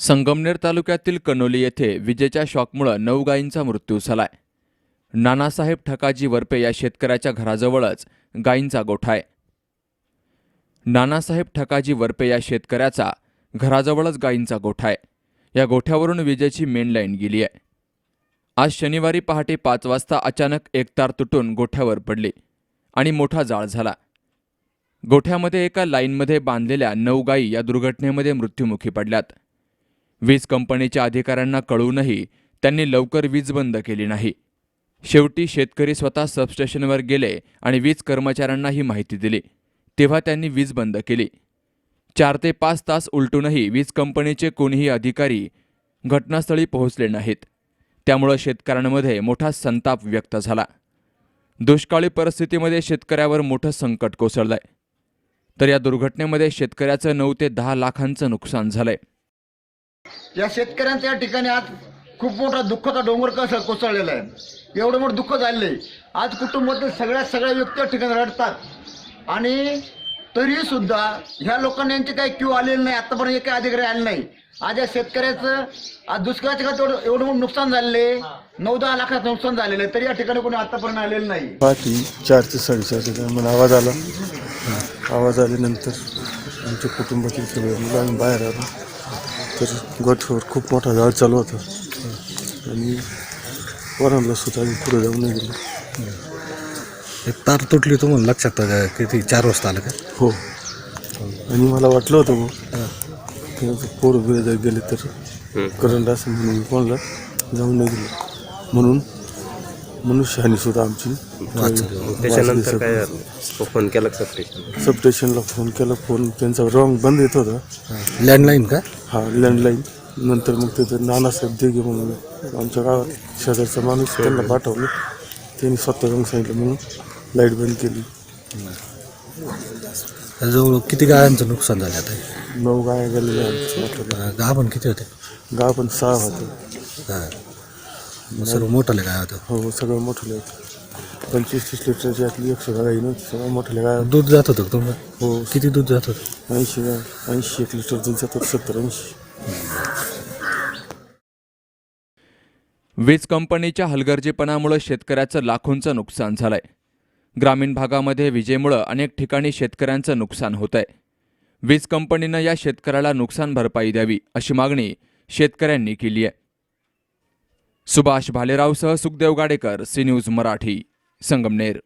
संगमनेर तालुक्यातील कनोली येथे विजेच्या शॉकमुळं नऊ गायींचा मृत्यू झालाय. नानासाहेब ठकाजी वरपे या शेतकऱ्याच्या घराजवळच गायींचा गोठा आहे. नानासाहेब ठकाजी वरपे या शेतकऱ्याचा घराजवळच गायींचा गोठा आहे. या गोठ्यावरून विजेची मेन लाईन गेली आहे. आज शनिवारी पहाटे पाच वाजता अचानक एक तार तुटून गोठ्यावर पडली आणि मोठा जाळ झाला. गोठ्यामध्ये एका लाईनमध्ये बांधलेल्या नऊ गायी या दुर्घटनेमध्ये मृत्युमुखी पडल्यात. वीज कंपनीच्या अधिकाऱ्यांना कळूनही त्यांनी लवकर वीज बंद केली नाही. शेवटी शेतकरी स्वतः सबस्टेशनवर गेले आणि वीज कर्मचाऱ्यांना ही माहिती दिली. तेव्हा त्यांनी वीज बंद केली. चार ते पाच तास उलटूनही वीज कंपनीचे कोणीही अधिकारी घटनास्थळी पोहोचले नाहीत. त्यामुळं शेतकऱ्यांमध्ये मोठा संताप व्यक्त झाला. दुष्काळी परिस्थितीमध्ये शेतकऱ्यावर मोठं संकट कोसळलंय. तर या दुर्घटनेमध्ये शेतकऱ्याचं नऊ ते दहा लाखांचं नुकसान झालंय. या शेतकऱ्यांच्या या ठिकाणी आज खूप मोठा दुःखाचा डोंगर कसं कोसळलेला आहे. एवढं मोठं दुःख झालेलं आहे. आज कुटुंबातील सगळ्या सगळ्या व्यक्ती ठिकाणी रडतात. आणि तरी सुद्धा ह्या लोकांना यांचे काही क्यू आलेले नाही. आतापर्यंत काही अधिकारी आले नाही. आज या शेतकऱ्याचं आज दुष्काळाच्या काळात एवढं एवढं मोठं नुकसान झालेलं आहे. नऊ दहा लाखाचं नुकसान झालेलं आहे. तरी या ठिकाणी कोणी आतापर्यंत आलेलं नाही. बाकी चार ते साडेचारच्या आवाज आला. आवाज आल्यानंतर आमच्या कुटुंबातील सगळे मुलं आम्ही बाहेर आलो. तर गोठ्यावर खूप मोठा झाड चालू होता. आणि वरांना सुद्धा आम्ही पुढे जाऊन नाही गेलो एक तार तुटली तुम्हाला लक्षात आलं का? किती? चार वाजता आलं का? हो. आणि मला वाटलं होतं मग पोरं बिरं जर गेले तर करंट असं म्हणून मी कोणाला जाऊन नाही गेलो म्हणून मनुष्यहानी सुद्धा आमची मग त्याच्यानंतर काय झालं फोन केला का सबस्टेशन सब स्टेशनला फोन केला फोन त्यांचा रॉंग बंद येत होता. लँडलाईन का? हा लँडलाईन नंतर मग तिथं नानासाहेब देगे म्हणून आमच्या गावात शेजारचा माणूस त्यांना पाठवलं. त्यांनी स्वतः जाऊन सांगितलं म्हणून लाइट बंद केली. जवळ किती गायांचं नुकसान झालं आता? नऊ गाया गेलेल्या आमच्या गाभण किती होते? गाव पण सहा होते. हा. सर्व मोठाले गाय होतं हो सगळं मोठले होते पंचवीस तीस लिटरची यातली एकशे गाई नव्हती सगळं मोठ्या गाय दूध जात होतं का तुम्हाला? हो. किती दूध जात होतं? ऐंशी ऐंशी एक लिटर त्यांच्यात सत्तर ऐंशी. वीज कंपनीच्या हलगर्जीपणामुळे शेतकऱ्याचं लाखोंचं नुकसान झालंय. ग्रामीण भागामध्ये विजेमुळं अनेक ठिकाणी शेतकऱ्यांचं नुकसान होत आहे वीज कंपनीनं या शेतकऱ्याला नुकसान भरपाई द्यावी अशी मागणी शेतकऱ्यांनी केली आहे. सुभाष भालेरावसह सुखदेव गाडेकर सी न्यूज मराठी संगमनेर.